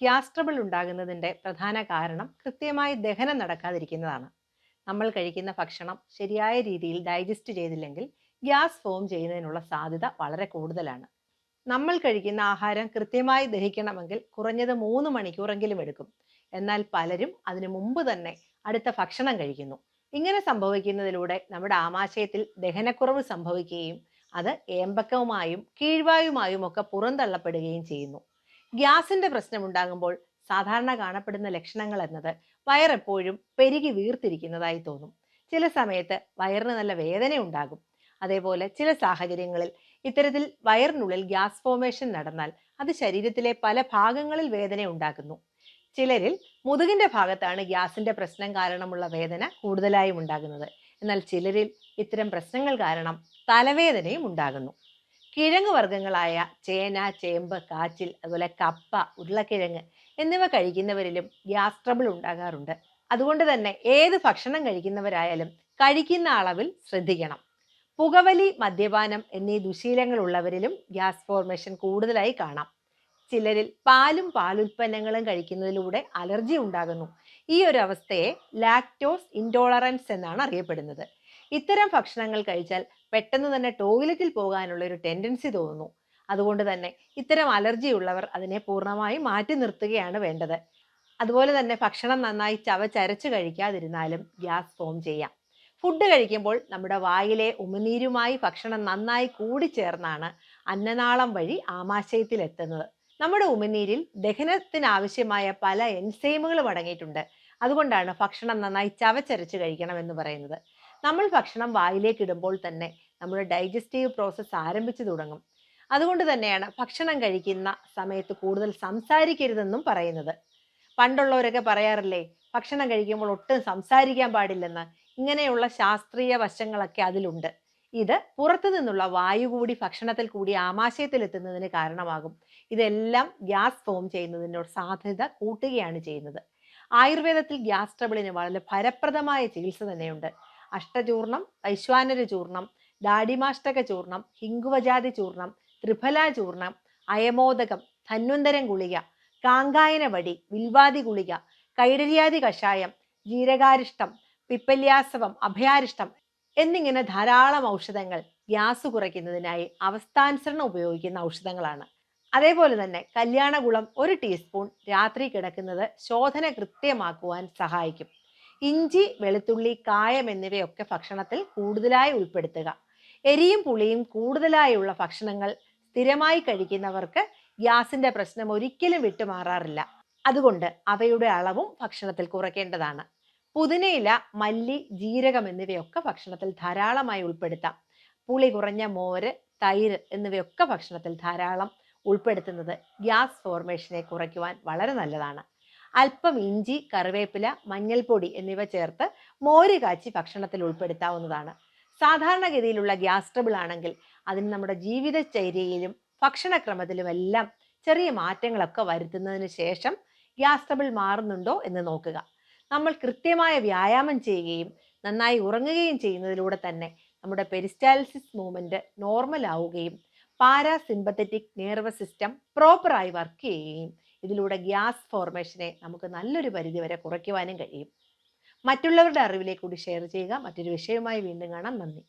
Gas trouble ഉണ്ടാകുന്നതിന്റെ പ്രധാന കാരണം കൃത്യമായി ദഹനം നടക്കാതിരിക്കുന്നതാണ്. നമ്മൾ കഴിക്കുന്ന ഭക്ഷണം ശരിയായ രീതിയിൽ ഡൈജസ്റ്റ് ചെയ്തില്ലെങ്കിൽ ഗ്യാസ് ഫോം ചെയ്യുന്നതിനുള്ള സാധ്യത വളരെ കൂടുതലാണ്. നമ്മൾ കഴിക്കുന്ന ആഹാരം കൃത്യമായി ദഹിക്കണമെങ്കിൽ കുറഞ്ഞത് മൂന്ന് മണിക്കൂറെങ്കിലും എടുക്കും. എന്നാൽ പലരും അതിനു മുമ്പ് തന്നെ അടുത്ത ഭക്ഷണം കഴിക്കുന്നു. ഇങ്ങനെ സംഭവിക്കുന്നതിലൂടെ നമ്മുടെ ആമാശയത്തിൽ ദഹനക്കുറവ് സംഭവിക്കുകയും അത് ഏമ്പക്കവുമായും കീഴ്വായുമായും ഒക്കെ പുറന്തള്ളപ്പെടുകയും ചെയ്യുന്നു. ഗ്യാസിന്റെ പ്രശ്നം ഉണ്ടാകുമ്പോൾ സാധാരണ കാണപ്പെടുന്ന ലക്ഷണങ്ങൾ എന്നത് വയറെപ്പോഴും പെരുകി വീർത്തിരിക്കുന്നതായി തോന്നും. ചില സമയത്ത് വയറിന് നല്ല വേദന ഉണ്ടാകും. അതേപോലെ ചില സാഹചര്യങ്ങളിൽ ഇത്തരത്തിൽ വയറിനുള്ളിൽ ഗ്യാസ് ഫോമേഷൻ നടന്നാൽ അത് ശരീരത്തിലെ പല ഭാഗങ്ങളിൽ വേദന ഉണ്ടാക്കുന്നു. ചിലരിൽ മുതുകിന്റെ ഭാഗത്താണ് ഗ്യാസിന്റെ പ്രശ്നം കാരണമുള്ള വേദന കൂടുതലായും ഉണ്ടാകുന്നത്. എന്നാൽ ചിലരിൽ ഇത്തരം പ്രശ്നങ്ങൾ കാരണം തലവേദനയും ഉണ്ടാകുന്നു. കിഴങ്ങ് വർഗങ്ങളായ ചേന ചേമ്പ് കാച്ചിൽ അതുപോലെ കപ്പ ഉരുളക്കിഴങ്ങ് എന്നിവ കഴിക്കുന്നവരിലും ഗ്യാസ് ട്രബിൾ ഉണ്ടാകാറുണ്ട്. അതുകൊണ്ട് തന്നെ ഏത് ഭക്ഷണം കഴിക്കുന്നവരായാലും കഴിക്കുന്ന അളവിൽ ശ്രദ്ധിക്കണം. പുകവലി മദ്യപാനം എന്നീ ദുശീലങ്ങൾ ഉള്ളവരിലും ഗ്യാസ് ഫോർമേഷൻ കൂടുതലായി കാണാം. ചിലരിൽ പാലും പാലുൽപ്പന്നങ്ങളും കഴിക്കുന്നതിലൂടെ അലർജി ഉണ്ടാകുന്നു. ഈ ഒരു അവസ്ഥയെ ലാക്ടോസ് ഇൻടോളറൻസ് എന്നാണ് അറിയപ്പെടുന്നത്. ഇത്തരം ഭക്ഷണങ്ങൾ കഴിച്ചാൽ പെട്ടെന്ന് തന്നെ ടോയ്ലറ്റിൽ പോകാനുള്ള ഒരു ടെൻഡൻസി തോന്നുന്നു. അതുകൊണ്ട് തന്നെ ഇത്തരം അലർജി ഉള്ളവർ അതിനെ പൂർണമായും മാറ്റി നിർത്തുകയാണ് വേണ്ടത്. അതുപോലെ തന്നെ ഭക്ഷണം നന്നായി ചവച്ചരച്ച് കഴിക്കാതിരുന്നാലും ഗ്യാസ് ഫോം ചെയ്യാം. ഫുഡ് കഴിക്കുമ്പോൾ നമ്മുടെ വായിലെ ഉമിനീരുമായി ഭക്ഷണം നന്നായി കൂടിച്ചേർന്നാണ് അന്നനാളം വഴി ആമാശയത്തിലെത്തുന്നത് നമ്മുടെ ഉമിനീരിൽ ദഹനത്തിനാവശ്യമായ പല എൻസൈമുകളും അടങ്ങിയിട്ടുണ്ട്. അതുകൊണ്ടാണ് ഭക്ഷണം നന്നായി ചവച്ചരച്ച് കഴിക്കണം എന്ന് പറയുന്നത്. നമ്മൾ ഭക്ഷണം വായിലേക്ക് ഇടുമ്പോൾ തന്നെ നമ്മുടെ ഡൈജസ്റ്റീവ് പ്രോസസ്സ് ആരംഭിച്ചു തുടങ്ങും. അതുകൊണ്ട് തന്നെയാണ് ഭക്ഷണം കഴിക്കുന്ന സമയത്ത് കൂടുതൽ സംസാരിക്കരുതെന്നും പറയുന്നത്. പണ്ടുള്ളവരൊക്കെ പറയാറില്ലേ ഭക്ഷണം കഴിക്കുമ്പോൾ ഒട്ടും സംസാരിക്കാൻ പാടില്ലെന്ന്. ഇങ്ങനെയുള്ള ശാസ്ത്രീയ വശങ്ങളൊക്കെ അതിലുണ്ട്. ഇത് പുറത്തു നിന്നുള്ള വായു കൂടി ഭക്ഷണത്തിൽ കൂടി ആമാശയത്തിൽ എത്തുന്നതിന് കാരണമാകും. ഇതെല്ലാം ഗ്യാസ് ഫോം ചെയ്യുന്നതിനോട് സാധ്യത കൂട്ടുകയാണ് ചെയ്യുന്നത്. ആയുർവേദത്തിൽ ഗ്യാസ് ട്രബിളിന് വളരെ ഫലപ്രദമായ ചികിത്സ തന്നെയുണ്ട്. അഷ്ടചൂർണം വൈശ്വാനര ചൂർണം ദാഡിമാഷ്ടക ചൂർണം ഹിങ്കുവജാതി ചൂർണം ത്രിഫല ചൂർണം അയമോദകം ധന്വന്തരം ഗുളിക കാങ്കായന വടി വിൽവാദി ഗുളിക കൈഡരിയാതി കഷായം ജീരകാരിഷ്ടം പിപ്പല്യാസവം അഭയാരിഷ്ടം എന്നിങ്ങനെ ധാരാളം ഔഷധങ്ങൾ ഗ്യാസ് കുറയ്ക്കുന്നതിനായി അവസ്ഥാനുസരണം ഉപയോഗിക്കുന്ന ഔഷധങ്ങളാണ്. അതേപോലെ തന്നെ കല്യാണകുളം ഒരു ടീസ്പൂൺ രാത്രി കിടക്കുന്നത് ശോധന കൃത്യമാക്കുവാൻ സഹായിക്കും. ഇഞ്ചി വെളുത്തുള്ളി കായം എന്നിവയൊക്കെ ഭക്ഷണത്തിൽ കൂടുതലായി ഉൾപ്പെടുത്തുക. എരിയും പുളിയും കൂടുതലായുള്ള ഭക്ഷണങ്ങൾ സ്ഥിരമായി കഴിക്കുന്നവർക്ക് ഗ്യാസിന്റെ പ്രശ്നം ഒരിക്കലും വിട്ടുമാറാറില്ല. അതുകൊണ്ട് അവയുടെ അളവും ഭക്ഷണത്തിൽ കുറയ്ക്കേണ്ടതാണ്. പുതിനയില മല്ലി ജീരകം എന്നിവയൊക്കെ ഭക്ഷണത്തിൽ ധാരാളമായി ഉൾപ്പെടുത്താം. പുളി കുറഞ്ഞ മോര് തൈര് എന്നിവയൊക്കെ ഭക്ഷണത്തിൽ ധാരാളം ഉൾപ്പെടുത്തുന്നത് ഗ്യാസ് ഫോർമേഷനെ കുറയ്ക്കുവാൻ വളരെ നല്ലതാണ്. അല്പം ഇഞ്ചി കറിവേപ്പില മഞ്ഞൾപ്പൊടി എന്നിവ ചേർത്ത് മോര് കാച്ചി ഭക്ഷണത്തിൽ ഉൾപ്പെടുത്താവുന്നതാണ്. സാധാരണഗതിയിലുള്ള ഗ്യാസ് ട്രബിൾ ആണെങ്കിൽ അതിന് നമ്മുടെ ജീവിതചര്യയിലും ഭക്ഷണക്രമത്തിലുമെല്ലാം ചെറിയ മാറ്റങ്ങളൊക്കെ വരുത്തുന്നതിന് ശേഷം ഗ്യാസ് ട്രബിൾ മാറുന്നുണ്ടോ എന്ന് നോക്കുക. നമ്മൾ കൃത്യമായ വ്യായാമം ചെയ്യുകയും നന്നായി ഉറങ്ങുകയും ചെയ്യുന്നതിലൂടെ തന്നെ നമ്മുടെ പെരിസ്റ്റാലിസിസ് മൂവ്മെന്റ് നോർമൽ ആവുകയും പാരാസിമ്പത്തറ്റിക് നെർവസ് സിസ്റ്റം പ്രോപ്പറായി വർക്ക് ചെയ്യുകയും ഇതിലൂടെ ഗ്യാസ് ഫോർമേഷനെ നമുക്ക് നല്ലൊരു പരിധിവരെ കുറയ്ക്കുവാനും കഴിയും. മറ്റുള്ളവരുടെ അറിവിലേക്ക് കൂടി ഷെയർ ചെയ്യുക. മറ്റൊരു വിഷയവുമായി വീണ്ടും കാണാം. നന്ദി.